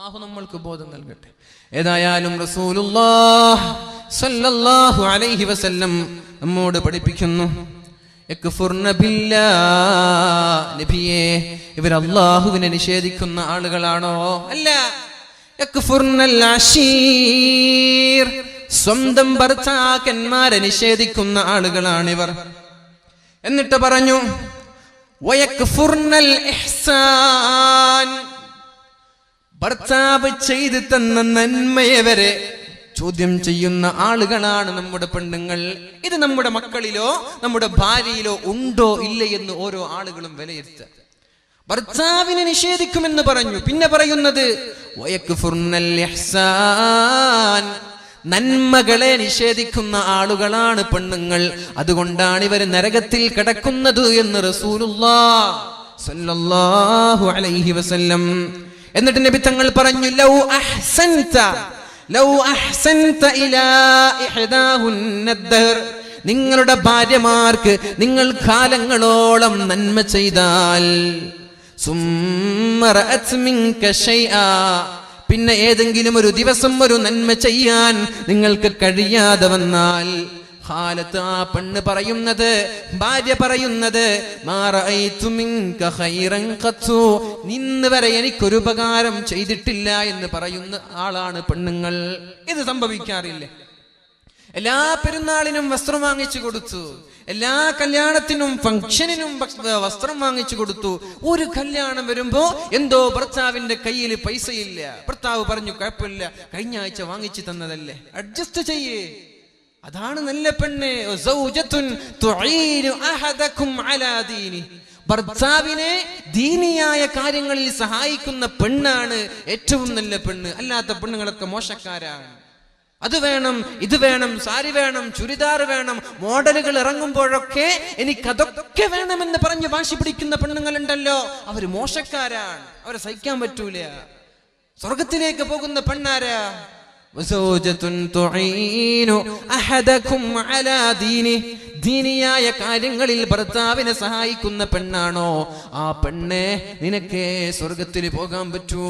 അള്ളാഹു നമ്മൾക്ക് ബോധം നൽകട്ടെ. ഏതായാലും സല്ലല്ലാഹു അലൈഹി വസല്ലം നമ്മോട് പഠിപ്പിക്കുന്നു. നബിയേ ഇവർ അള്ളാഹുവിനെ നിഷേധിക്കുന്ന ആളുകളാണോ? അല്ല. സ്വന്തം ഭർത്താക്കന്മാരെ നിഷേധിക്കുന്ന ആളുകളാണിവർ. എന്നിട്ട് പറഞ്ഞു വയക്ഫുർനൽ ഇഹ്സാൻ ഭർത്താവ് ചെയ്തു തന്ന നന്മയെ വരെ ചോദ്യം ചെയ്യുന്ന ആളുകളാണ് നമ്മുടെ പെണ്ണുങ്ങൾ. ഇത് നമ്മുടെ മക്കളിലോ നമ്മുടെ ഭാര്യയിലോ ഉണ്ടോ ഇല്ല എന്ന് ഓരോ ആളുകളും വിലയിരുത്തുക. ഭർത്താവിനെ നിഷേധിക്കുമെന്ന് പറഞ്ഞു. പിന്നെ പറയുന്നത്. നന്മകളെ നിഷേധിക്കുന്ന ആളുകളാണ് പെണ്ണുങ്ങൾ. അതുകൊണ്ടാണ് ഇവർ നരകത്തിൽ കിടക്കുന്നത് എന്ന് റസൂലുള്ളാ സല്ലല്ലാഹു അലൈഹി വസല്ലം എന്നിട്ട് നബി തങ്ങൾ പറഞ്ഞു ലൗ അഹ്സൻത ലൗ അഹ്സൻത ഇലാ ഇഹ്ദാഹുന്ന ദഹർ. നിങ്ങളുടെ ഭാര്യമാർക്ക് നിങ്ങൾ കാലങ്ങളോളം നന്മ ചെയ്താൽ പിന്നെ ഏതെങ്കിലും ഒരു ദിവസം ഒരു നന്മ ചെയ്യാൻ നിങ്ങൾക്ക് കഴിയാതെ വന്നാൽ ഖാലത്ത് ആ പെണ്ണ് പറയുന്നത് ഭാര്യ പറയുന്നത് നിന്ന് വരെ എനിക്കൊരു ഉപകാരം ചെയ്തിട്ടില്ല എന്ന് പറയുന്ന ആളാണ് പെണ്ണുങ്ങൾ. ഇത് സംഭവിക്കാറില്ലേ? എല്ലാ പെരുന്നാളിനും വസ്ത്രം വാങ്ങിച്ചു കൊടുത്തു. എല്ലാ കല്യാണത്തിനും ഫംഗ്ഷനിനും വസ്ത്രം വാങ്ങിച്ചു കൊടുത്തു. ഒരു കല്യാണം വരുമ്പോ എന്തോ ഭർത്താവിന്റെ കയ്യിൽ പൈസയില്ല. ഭർത്താവ് പറഞ്ഞു കുഴപ്പമില്ല. കഴിഞ്ഞ ആഴ്ച വാങ്ങിച്ചു തന്നതല്ലേ. അഡ്ജസ്റ്റ് ചെയ്യേ. അതാണ് നല്ല പെണ്ണ്. ഭർത്താവിനെ ദീനിയായ കാര്യങ്ങളിൽ സഹായിക്കുന്ന പെണ്ണാണ് ഏറ്റവും നല്ല പെണ്ണ്. അല്ലാത്ത പെണ്ണുങ്ങളൊക്കെ മോശക്കാരാണ്. അത് വേണം ഇത് വേണം സാരി വേണം ചുരിദാർ വേണം മോഡലുകൾ ഇറങ്ങുമ്പോഴൊക്കെ എനിക്ക് അതൊക്കെ വേണമെന്ന് പറഞ്ഞ് വാശി പിടിക്കുന്ന പെണ്ണുങ്ങളുണ്ടല്ലോ. അവർ മോശക്കാരാണ്. അവരെ സഹിക്കാൻ പറ്റൂല. സ്വർഗത്തിലേക്ക് പോകുന്ന പെണ്ണാരാ? ദീനിയായ കാര്യങ്ങളിൽ ഭർത്താവിനെ സഹായിക്കുന്ന പെണ്ണാണോ? ആ പെണ്ണെ നിനക്ക് സ്വർഗത്തിൽ പോകാൻ പറ്റൂ.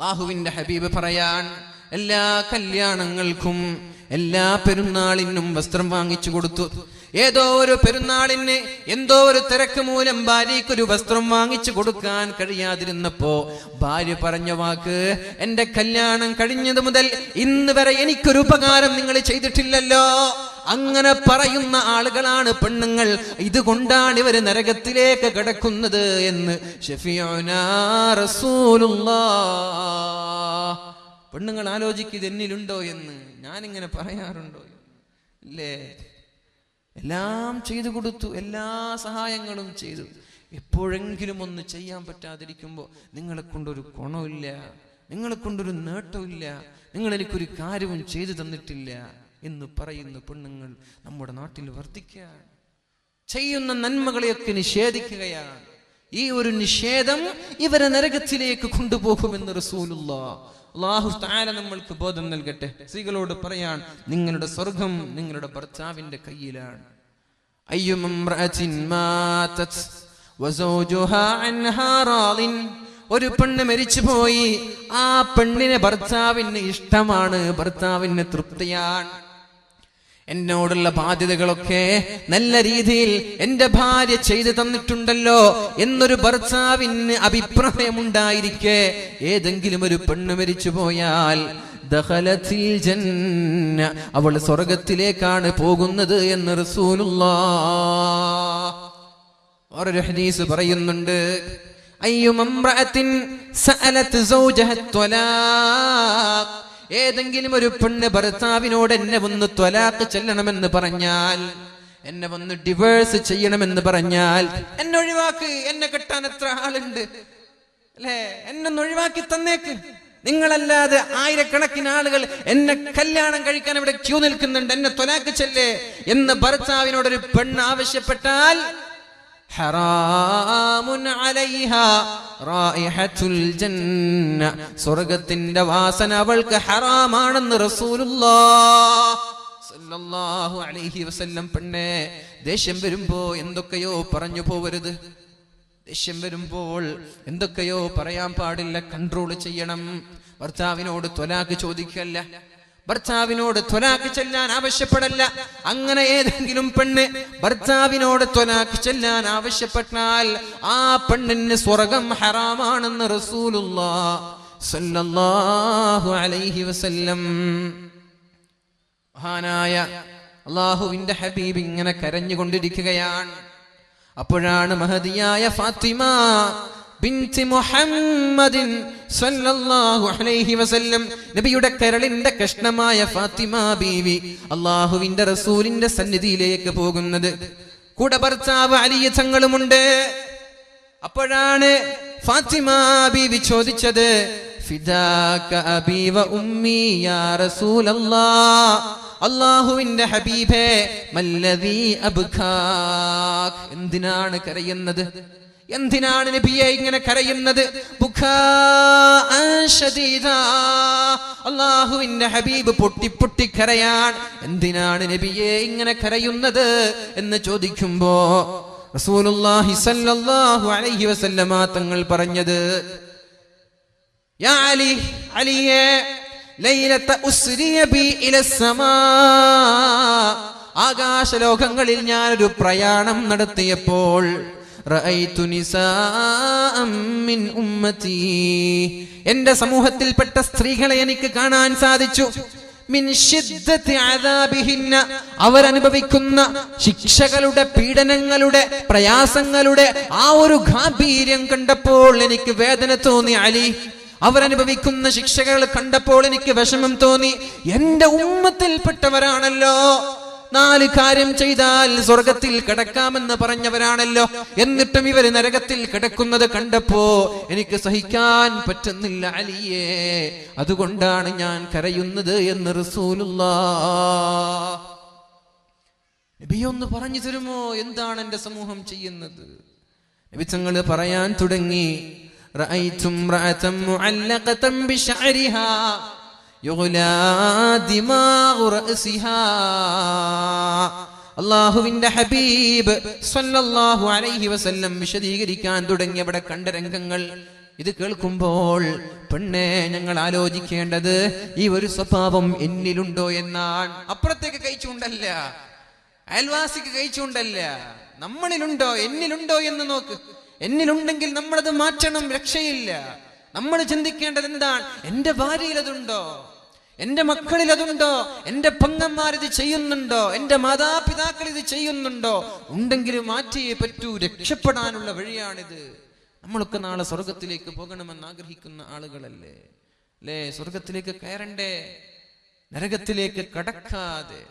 ലാഹുവിന്റെ ഹബീബ് പറയാൻ എല്ലാ കല്യാണങ്ങൾക്കും എല്ലാ പെരുന്നാളിനും വസ്ത്രം വാങ്ങിച്ചു കൊടുത്തു. ഏതോ ഒരു പെരുന്നാളിന് എന്തോ ഒരു തിരക്ക് മൂലം ഭാര്യയ്ക്ക് ഒരു വസ്ത്രം വാങ്ങിച്ചു കൊടുക്കാൻ കഴിയാതിരുന്നപ്പോ ഭാര്യ പറഞ്ഞ വാക്ക് എന്റെ കല്യാണം കഴിഞ്ഞത് മുതൽ ഇന്ന് വരെ എനിക്കൊരു ഉപകാരം നിങ്ങൾ ചെയ്തിട്ടില്ലല്ലോ. അങ്ങനെ പറയുന്ന ആളുകളാണ് പെണ്ണുങ്ങൾ. ഇതുകൊണ്ടാണ് ഇവർ നരകത്തിലേക്ക് കിടക്കുന്നത് എന്ന്. പെണ്ണുങ്ങൾ ആലോചിക്കുക എന്നിലുണ്ടോ എന്ന്. ഞാനിങ്ങനെ പറയാറുണ്ടോ? ഇല്ലേ? എല്ലാം ചെയ്തു കൊടുത്തു എല്ലാ സഹായങ്ങളും ചെയ്തു. എപ്പോഴെങ്കിലും ഒന്ന് ചെയ്യാൻ പറ്റാതിരിക്കുമ്പോൾ നിങ്ങളെ കൊണ്ടൊരു ഗുണമില്ല നിങ്ങളെ കൊണ്ടൊരു നേട്ടമില്ല നിങ്ങൾ എനിക്കൊരു കാര്യവും ചെയ്തു തന്നിട്ടില്ല എന്ന് പറയുന്ന പെണ്ണുങ്ങൾ നമ്മുടെ നാട്ടിൽ വർദ്ധിക്കുകയാണ് ചെയ്യുന്ന നന്മകളെയൊക്കെ നിഷേധിക്കുകയാണ്. ഈ ഒരു നിഷേധം ഇവരെ നരകത്തിലേക്ക് കൊണ്ടുപോകുമെന്ന് റസൂലുള്ള. അള്ളാഹു താര നമ്മൾക്ക് ബോധം നൽകട്ടെ. സ്ത്രീകളോട് പറയാൻ നിങ്ങളുടെ സ്വർഗം നിങ്ങളുടെ ഭർത്താവിന്റെ കയ്യിലാണ്. ഒരു പെണ്ണ് മരിച്ചുപോയി. ആ പെണ്ണിനെ ഭർത്താവിന് ഇഷ്ടമാണ്. ഭർത്താവിന് തൃപ്തിയാണ്. എന്നോടുള്ള ബാധ്യതകളൊക്കെ നല്ല രീതിയിൽ എന്റെ ഭാര്യ ചെയ്തു തന്നിട്ടുണ്ടല്ലോ എന്നൊരു ഭർത്താവിന് അഭിപ്രായമുണ്ടായിരിക്കെ. ഏതെങ്കിലും ഒരു പെണ്ണ് മരിച്ചു പോയാൽ അവൾ സ്വർഗത്തിലേക്കാണ് പോകുന്നത് എന്ന് ഹദീസ് പറയുന്നുണ്ട്. അയ്യുമമ്രഅത്തിൻ സഅലത് സൗജഹ ത്വലാഖ് ഏതെങ്കിലും ഒരു പെണ്ണ് ഭർത്താവിനോട് എന്നെ ഒന്ന് ത്വലാക്ക് ചെല്ലണമെന്ന് പറഞ്ഞാൽ എന്നെ വന്ന് ഡിവേഴ്സ് ചെയ്യണമെന്ന് പറഞ്ഞാൽ എന്നെ ഒഴിവാക്ക് എന്നെ കെട്ടാൻ എത്ര ആളുണ്ട്? അല്ലേ? എന്നെ ഒഴിവാക്കി തന്നേക്ക്. നിങ്ങളല്ലാതെ ആയിരക്കണക്കിന് ആളുകൾ എന്നെ കല്യാണം കഴിക്കാൻ ഇവിടെ ക്യൂ നിൽക്കുന്നുണ്ട്. എന്നെ ത്വലാക്ക് ചെല്ലേ എന്ന് ഭർത്താവിനോട് ഒരു പെണ്ണ് ആവശ്യപ്പെട്ടാൽ സ്വർഗത്തിന്റെ വാസന അവൾക്ക് ഹറാമാണെന്ന് റസൂലുള്ളാഹ് സല്ലല്ലാഹു അലൈഹി വസല്ലം പെണ്ണെ ദേഷ്യം വരുമ്പോ എന്തൊക്കെയോ പറഞ്ഞു പോവരുത്. ദേഷ്യം വരുമ്പോൾ എന്തൊക്കെയോ പറയാൻ പാടില്ല കൺട്രോൾ ചെയ്യണം. ഭർത്താവിനോട് ത്വലാക്ക് ചോദിക്കല്ല. ഭർത്താവിനോട് ത്വലാക്ക് ചെല്ലാൻ ആവശ്യപ്പെടല്ല. അങ്ങനെ ഏതെങ്കിലും പെണ്ണ് ഭർത്താവിനോട് ത്വലാക്ക് ചെല്ലാൻ ആവശ്യപ്പെട്ടാൽ ആ പെണ്ണിന് സ്വർഗം ഹറാമാണെന്ന് അലൈഹി വസല്ലം. മഹാനായ അള്ളാഹുവിന്റെ ഹബീബ് ഇങ്ങനെ കരഞ്ഞുകൊണ്ടിരിക്കുകയാണ്. അപ്പോഴാണ് മഹതിയായ ഫാത്തിമ ബിൻതി മുഹമ്മദിൻ സല്ലല്ലാഹു അലൈഹി വസല്ലം. നബിയുടെ കരളിന്റെ കഷ്ണമായ ഫാത്തിമ ബീവി അള്ളാഹുവിന്റെ റസൂലിന്റെ സന്നിധിയിലേക്ക് പോകുന്നത്. കൂടെ ഭർത്താവ് അലിയ തങ്ങളുമുണ്ട്. അപ്പോഴാണ് ഫാത്തിമ ബീവി ചോദിച്ചത് അള്ളാഹുവിന്റെ ഹബീബേ എന്തിനാണ് കരയുന്നത്? എന്തിനാണ് നബിയെ ഇങ്ങനെ കരയുന്നത്. അള്ളാഹുവിന്റെ ഹബീബ് പൊട്ടി പൊട്ടി കരയാൻ എന്തിനാണ് നബിയെ ഇങ്ങനെ കരയുന്നത് എന്ന് ചോദിക്കുമ്പോ റസൂലുള്ളാഹി സല്ലല്ലാഹു അലൈഹി വസല്ലമ തങ്ങൾ പറഞ്ഞത് യാ അലി അലിയെ ലൈലത്ത ഉസ്രിയ ബി ഇല സമാ ആകാശലോകങ്ങളിൽ ഞാനൊരു പ്രയാണം നടത്തിയപ്പോൾ റഅയ്തു നിസാഅം മിൻ ഉമ്മത്തി. എന്റെ സമൂഹത്തിൽപ്പെട്ട സ്ത്രീകളെ എനിക്ക് കാണാൻ സാധിച്ചു. അവരനുഭവിക്കുന്ന ശിക്ഷകളുടെ പീഡനങ്ങളുടെ പ്രയാസങ്ങളുടെ ആ ഒരു ഗാംഭീര്യം കണ്ടപ്പോൾ എനിക്ക് വേദന തോന്നി അലി. അവരനുഭവിക്കുന്ന ശിക്ഷകൾ കണ്ടപ്പോൾ എനിക്ക് വിഷമം തോന്നി. എന്റെ ഉമ്മത്തിൽപ്പെട്ടവരാണല്ലോ. നാല് കാര്യം ചെയ്താൽ സ്വർഗത്തിൽ കിടക്കാമെന്ന് പറഞ്ഞവരാണല്ലോ എന്നിട്ടും ഇവര് നരകത്തിൽ കിടക്കുന്നത് കണ്ടപ്പോ എനിക്ക് സഹിക്കാൻ പറ്റുന്നില്ല അലിയേ അതുകൊണ്ടാണ് ഞാൻ കരയുന്നത് എന്ന് റസൂലുള്ള നബി ഒന്ന് പറഞ്ഞു തരുമോ എന്താണ് എന്റെ സമൂഹം ചെയ്യുന്നത് നബി തങ്ങൾ പറയാൻ തുടങ്ങി رأيت امرأة معلقة بشعرها يغلى دماغ رأسها അള്ളാഹുവിന്റെ ഹബീബ് സ്വല്ലല്ലാഹു അലൈഹി വസല്ലം വിശദീകരിക്കാൻ തുടങ്ങിയവിടെ കണ്ട രംഗങ്ങൾ. ഇത് കേൾക്കുമ്പോൾ പെണ്ണെ ഞങ്ങൾ ആലോചിക്കേണ്ടത് ഈ ഒരു സ്വഭാവം എന്നിലുണ്ടോ എന്നാണ്. അപ്പുറത്തേക്ക് കഴിച്ചുകൊണ്ടല്ല അയൽവാസിക്ക് കഴിച്ചുകൊണ്ടല്ല നമ്മളിലുണ്ടോ എന്നിലുണ്ടോ എന്ന് നോക്ക്. എന്നിലുണ്ടെങ്കിൽ നമ്മളത് മാറ്റണം രക്ഷയില്ല. നമ്മൾ ചിന്തിക്കേണ്ടത് എന്താണ്? എന്റെ ഭാര്യയിൽ അതുണ്ടോ? എന്റെ മക്കളിൽ അതുണ്ടോ? എന്റെ പങ്ങന്മാർ ഇത് ചെയ്യുന്നുണ്ടോ? എന്റെ മാതാപിതാക്കൾ ഇത് ചെയ്യുന്നുണ്ടോ? ഉണ്ടെങ്കിൽ മാറ്റിയേ പറ്റൂ. രക്ഷപ്പെടാനുള്ള വഴിയാണിത്. നമ്മളൊക്കെ നാളെ സ്വർഗത്തിലേക്ക് പോകണമെന്ന് ആഗ്രഹിക്കുന്ന ആളുകളല്ലേ? അല്ലേ? സ്വർഗത്തിലേക്ക് കയറണ്ടേ? നരകത്തിലേക്ക് കടക്കാതെ.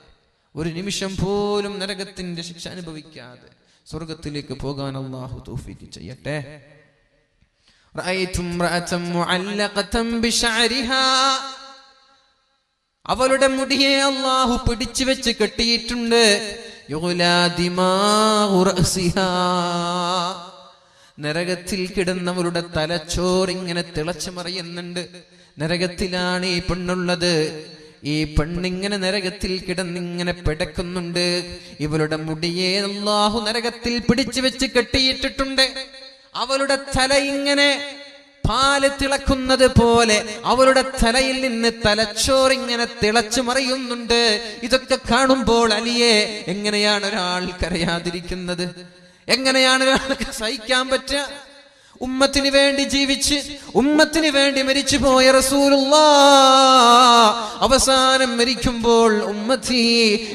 ഒരു നിമിഷം പോലും നരകത്തിന്റെ ശിക്ഷ അനുഭവിക്കാതെ സ്വർഗത്തിലേക്ക് പോകാൻ അള്ളാഹു തോഫിക്ക് ചെയ്യട്ടെ? അവളുടെ മുടിയെ അള്ളാഹു പിടിച്ചു വെച്ച് കെട്ടിയിട്ടുണ്ട്. നരകത്തിൽ കിടന്നവരുടെ തലച്ചോർ ഇങ്ങനെ തിളച്ചു മറിയുന്നുണ്ട്. നരകത്തിലാണ് ഈ പെണ്ണുള്ളത്. ഈ പെണ്ണിങ്ങനെ നരകത്തിൽ കിടന്നിങ്ങനെ പിടക്കുന്നുണ്ട്. ഇവളുടെ മുടിയെ അള്ളാഹു നരകത്തിൽ പിടിച്ചു വെച്ച് കെട്ടിയിട്ടിട്ടുണ്ട്. അവളുടെ തല ഇങ്ങനെ പാൽ തിളക്കുന്നത് പോലെ അവളുടെ തലയിൽ നിന്ന് തലച്ചോറിങ്ങനെ തിളച്ചു മറിയുന്നുണ്ട്. ഇതൊക്കെ കാണുമ്പോൾ അലിയെ എങ്ങനെയാണ് ഒരാൾ കരയാതിരിക്കുന്നത്? എങ്ങനെയാണ് ഒരാൾക്ക് സഹിക്കാൻ പറ്റുക? ഉമ്മത്തിന് വേണ്ടി ജീവിച്ച് ഉമ്മത്തിന് വേണ്ടി മരിച്ചു പോയ റസൂലുള്ളാ. അവസാനം മരിക്കുമ്പോൾ ഉമ്മത്തി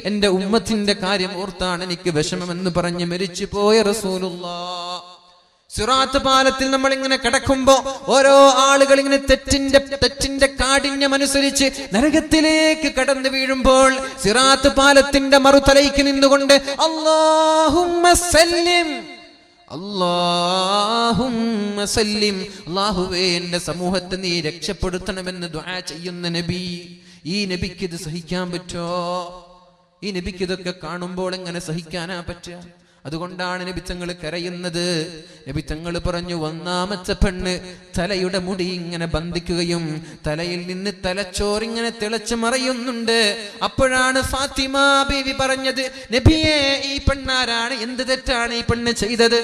എന്റെ ഉമ്മത്തിന്റെ കാര്യം ഓർത്താണ് എനിക്ക് വിഷമമെന്ന് പറഞ്ഞ് മരിച്ചു പോയ റസൂലുള്ളാ. സിറാത്ത് പാലത്തിൽ നമ്മൾ ഇങ്ങനെ കിടക്കുമ്പോ ഓരോ ആളുകൾ ഇങ്ങനെ തെറ്റിന്റെ തെറ്റിന്റെ കാഠിന്യം അനുസരിച്ച് നരകത്തിലേക്ക് കടന്നു വീഴുമ്പോൾ സിറാത്ത് പാലത്തിന്റെ മറുതലയ്ക്ക് നിന്നുകൊണ്ട് സല്ലിം എന്റെ സമൂഹത്തെ നീ രക്ഷപ്പെടുത്തണമെന്ന് ദുആ ചെയ്യുന്ന നബി. ഈ നബിക്ക് ഇത് സഹിക്കാൻ പറ്റോ? ഈ നബിക്ക് ഇതൊക്കെ കാണുമ്പോൾ എങ്ങനെ സഹിക്കാനാ പറ്റുക? അതുകൊണ്ടാണ് നബിത്തങ്ങൾ കരയുന്നത്. നബിത്തങ്ങൾ പറഞ്ഞു ഒന്നാമത്തെ പെണ്ണ് തലയുടെ മുടി ഇങ്ങനെ ബന്ധിക്കുകയും തലയിൽ നിന്ന് തലച്ചോറിങ്ങനെ തിളച്ചു മറയുന്നുണ്ട്. അപ്പോഴാണ് ഫാത്തിമ ബീവി പറഞ്ഞത് നബിയെ ഈ പെണ്ണാരാണ്? എന്ത് തെറ്റാണ് ഈ പെണ്ണ് ചെയ്തത്?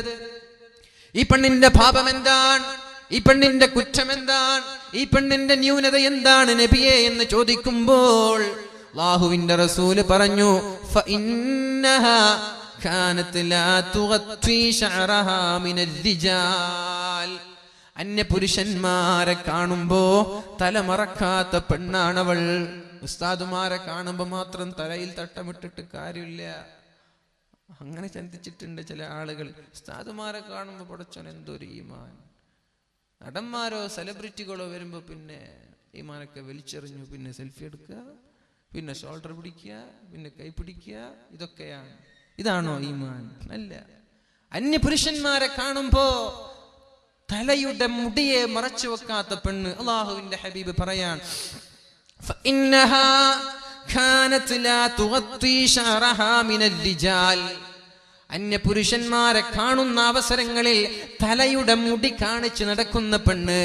ഈ പെണ്ണിന്റെ പാപം എന്താണ് ഈ പെണ്ണിന്റെ കുറ്റം എന്താണ് ഈ പെണ്ണിന്റെ ന്യൂനത എന്താണ് നബിയെ? എന്ന് ചോദിക്കുമ്പോൾ അള്ളാഹുവിന്റെ റസൂൽ പറഞ്ഞു "ഫഇന്നഹാ لا تغطي شعرها من الرجال റിജാൽ." അന്യപുരുഷന്മാരെ കാണുമ്പോ തലമറക്കാത്ത പെണ്ണാണവൾ. ഉസ്താദുമാരെ കാണുമ്പോ മാത്രം തലയിൽ തട്ടമിട്ടിട്ട് കാര്യമില്ല. അങ്ങനെ ചിന്തിച്ചിട്ടുണ്ട് ചില ആളുകൾ. ഉസ്താദുമാരെ കാണുമ്പോൾ പടച്ചോൻ എന്തൊരു ഈമാൻ. നടന്മാരോ സെലിബ്രിറ്റികളോ വരുമ്പോൾ പിന്നെ ഈമാനൊക്കെ വലിച്ചെറിഞ്ഞു. പിന്നെ സെൽഫി എടുക്കുക പിന്നെ ഷോൾഡർ പിടിക്കുക പിന്നെ കൈ പിടിക്കുക ഇതൊക്കെയാണ്. ഇതാണോ ഈമാൻ അല്ല അന്യപുരുഷന്മാരെ കാണുമ്പോ തലയുടെ മുടിയെ മറച്ചു വെക്കാത്ത പെണ്ണ് അള്ളാഹുവിന്റെ ഹബീബ് പറയാൻ فإنها كانت لا تغطي شعرها من الرجال അന്യപുരുഷന്മാരെ കാണുന്ന അവസരങ്ങളിൽ തലയുടെ മുടി കാണിച്ചു നടക്കുന്ന പെണ്ണ്.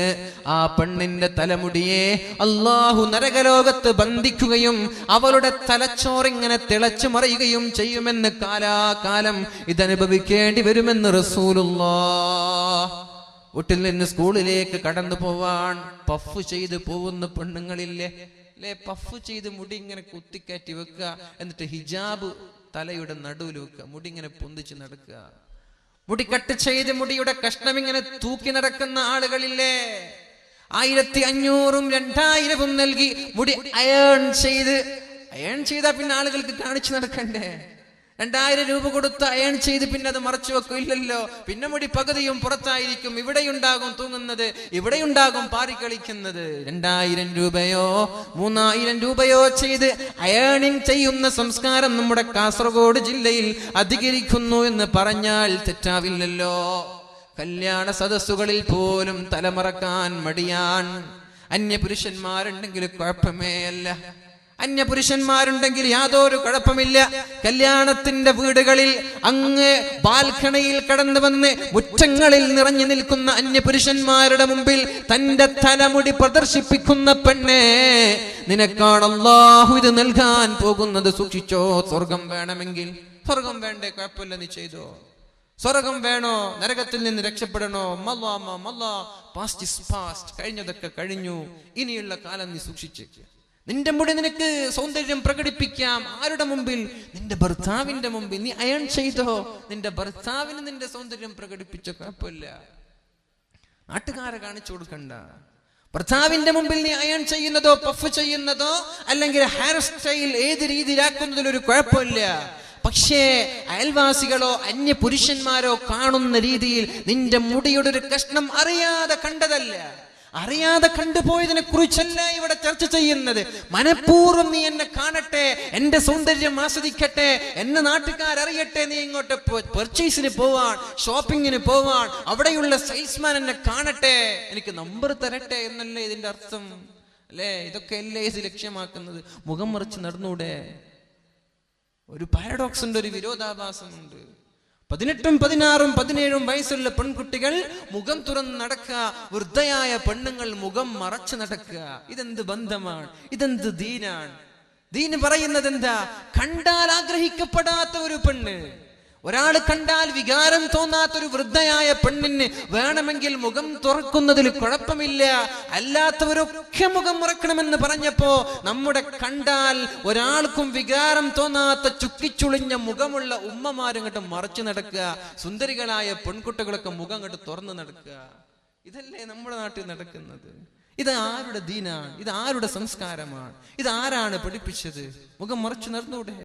ആ പെണ്ണിന്റെ തലമുടിയെ അള്ളാഹു നരകലോകത്ത് ബന്ധിക്കുകയും അവളുടെ തലച്ചോറിങ്ങനെ തിളച്ചു മറിയുകയും ചെയ്യുമെന്ന് കാലാകാലം ഇതനുഭവിക്കേണ്ടി വരുമെന്ന് റസൂലുള്ള വീട്ടിൽ നിന്ന് സ്കൂളിലേക്ക് കടന്നു പോവാൻ പഫ് ചെയ്ത് പോകുന്ന പെണ്ണുങ്ങളില്ലേ? അല്ലെ പഫ് ചെയ്ത് മുടി ഇങ്ങനെ കുത്തിക്കയറ്റി വെക്കുക. എന്നിട്ട് ഹിജാബ് തലയുടെ നടുവിൽ വെക്കുക മുടി ഇങ്ങനെ പൊന്തിച്ച് നടക്കുക. മുടി കട്ട് ചെയ്ത് മുടിയുടെ കഷ്ണം ഇങ്ങനെ തൂക്കി നടക്കുന്ന ആളുകളില്ലേ? ആയിരത്തി അഞ്ഞൂറും രണ്ടായിരവും നൽകി മുടി അയേൺ ചെയ്ത് അയേൺ ചെയ്താൽ പിന്നെ ആളുകൾക്ക് കാണിച്ചു നടക്കണ്ടേ? രണ്ടായിരം രൂപ കൊടുത്ത് അയൺ ചെയ്ത് പിന്നെ അത് മറച്ചു വെക്കും. ഇല്ലല്ലോ. പിന്നെ മുടി പകുതിയും പുറത്തായിരിക്കും. ഇവിടെയുണ്ടാകും തൂങ്ങുന്നത് ഇവിടെയുണ്ടാകും പാറി കളിക്കുന്നത്. രണ്ടായിരം രൂപയോ മൂന്നായിരം രൂപയോ ചെയ്ത് അയണിങ് ചെയ്യുന്ന സംസ്കാരം നമ്മുടെ കാസർഗോഡ് ജില്ലയിൽ അധികരിക്കുന്നു എന്ന് പറഞ്ഞാൽ തെറ്റാവില്ലല്ലോ. കല്യാണ സദസ്സുകളിൽ പോലും തലമറക്കാൻ മടിയാൻ അന്യപുരുഷന്മാരുണ്ടെങ്കിൽ കുഴപ്പമേ അല്ല. അന്യപുരുഷന്മാരുണ്ടെങ്കിൽ യാതൊരു കുഴപ്പമില്ല. കല്യാണത്തിന്റെ വീടുകളിൽ അങ്ങ് ബാൽക്കണിയിൽ കടന്നു വന്ന് മുറ്റങ്ങളിൽ നിറഞ്ഞു നിൽക്കുന്ന അന്യപുരുഷന്മാരുടെ മുമ്പിൽ തന്റെ തലമുടി പ്രദർശിപ്പിക്കുന്ന പെണ്ണെ നിനക്കാണ് അള്ളാഹു ഇത് നൽകാൻ പോകുന്നത്. സൂക്ഷിച്ചോ സ്വർഗം വേണമെങ്കിൽ. സ്വർഗം വേണ്ടേ കുഴപ്പമില്ല നീ ചെയ്തോ. സ്വർഗം വേണോ നരകത്തിൽ നിന്ന് രക്ഷപ്പെടണോ? മല്ലാ മല്ലാ പാസ്റ്റ് ഇസ് പാസ്റ്റ് കഴിഞ്ഞതൊക്കെ കഴിഞ്ഞു. ഇനിയുള്ള കാലം നീ സൂക്ഷിച്ചേക്ക്. നിന്റെ മുടി നിനക്ക് സൗന്ദര്യം പ്രകടിപ്പിക്കാം. ആരുടെ മുമ്പിൽ? നിന്റെ ഭർത്താവിന്റെ മുമ്പിൽ. നീ അയൺ ചെയ്തോ? നിന്റെ ഭർത്താവിന് നിന്റെ സൗന്ദര്യം പ്രകടിപ്പിച്ച? കുഴപ്പമില്ല. നാട്ടുകാരെ കാണിച്ചു കൊടുക്കണ്ട. ഭർത്താവിന്റെ മുമ്പിൽ നീ അയൺ ചെയ്യുന്നതോ പഫ് ചെയ്യുന്നതോ അല്ലെങ്കിൽ ഹെയർ സ്റ്റൈൽ ഏത് രീതിയിലാക്കുന്നതിൽ ഒരു കുഴപ്പമില്ല. പക്ഷേ അയൽവാസികളോ അന്യ പുരുഷന്മാരോ കാണുന്ന രീതിയിൽ നിന്റെ മുടിയുടെ ഒരു കഷ്ണം അറിയാതെ കണ്ടതല്ല. അറിയാതെ കണ്ടുപോയതിനെ കുറിച്ചല്ല ഇവിടെ ചർച്ച ചെയ്യുന്നത്? മനഃപൂർവം നീ എന്നെ കാണട്ടെ എന്റെ സൗന്ദര്യം ആസ്വദിക്കട്ടെ എന്നെ നാട്ടുകാരറിയട്ടെ നീ ഇങ്ങോട്ട് പെർച്ചേസിന് പോവാൻ ഷോപ്പിങ്ങിന് പോവാൻ അവിടെയുള്ള സെയിൽസ്മാൻ എന്നെ കാണട്ടെ എനിക്ക് നമ്പർ തരട്ടെ എന്നല്ലേ ഇതിന്റെ അർത്ഥം? അല്ലേ? ഇതൊക്കെ അല്ലേ ഇത് ലക്ഷ്യമാക്കുന്നത്? മുഖം മറിച്ച് നടന്നൂടെ? ഒരു പാരഡോക്സ് ഉണ്ട് ഒരു വിരോധാഭാസമുണ്ട്. പതിനെട്ടും പതിനാറും പതിനേഴും വയസ്സുള്ള പെൺകുട്ടികൾ മുഖം തുറന്ന് നടക്കുക. വൃദ്ധയായ പെണ്ണുങ്ങൾ മുഖം മറച്ചു നടക്കുക. ഇതെന്ത് ബന്ധമാണ്? ഇതെന്ത് ദീനാണ്? ദീന് പറയുന്നത് എന്താ കണ്ടാൽ ആഗ്രഹിക്കപ്പെടാത്ത ഒരു പെണ്ണ് ഒരാൾ കണ്ടാൽ വികാരം തോന്നാത്ത ഒരു വൃദ്ധയായ പെണ്ണിന് വേണമെങ്കിൽ മുഖം തുറക്കുന്നതിൽ കുഴപ്പമില്ല. അല്ലാത്തവരൊക്കെ മുഖം മുറക്കണമെന്ന് പറഞ്ഞപ്പോ നമ്മുടെ കണ്ടാൽ ഒരാൾക്കും വികാരം തോന്നാത്ത ചുക്കിച്ചുളിഞ്ഞ മുഖമുള്ള ഉമ്മമാരും ഇങ്ങോട്ട് മറച്ചു നടക്കുക. സുന്ദരികളായ പെൺകുട്ടികളൊക്കെ മുഖം ഇങ്ങോട്ട് തുറന്നു നടക്കുക. ഇതല്ലേ നമ്മുടെ നാട്ടിൽ നടക്കുന്നത്. ഇത് ആരുടെ ദീനാണ്? ഇത് ആരുടെ സംസ്കാരമാണ്? ഇത് ആരാണ് പഠിപ്പിച്ചത്? മുഖം മറച്ചു നടന്നൂടെ?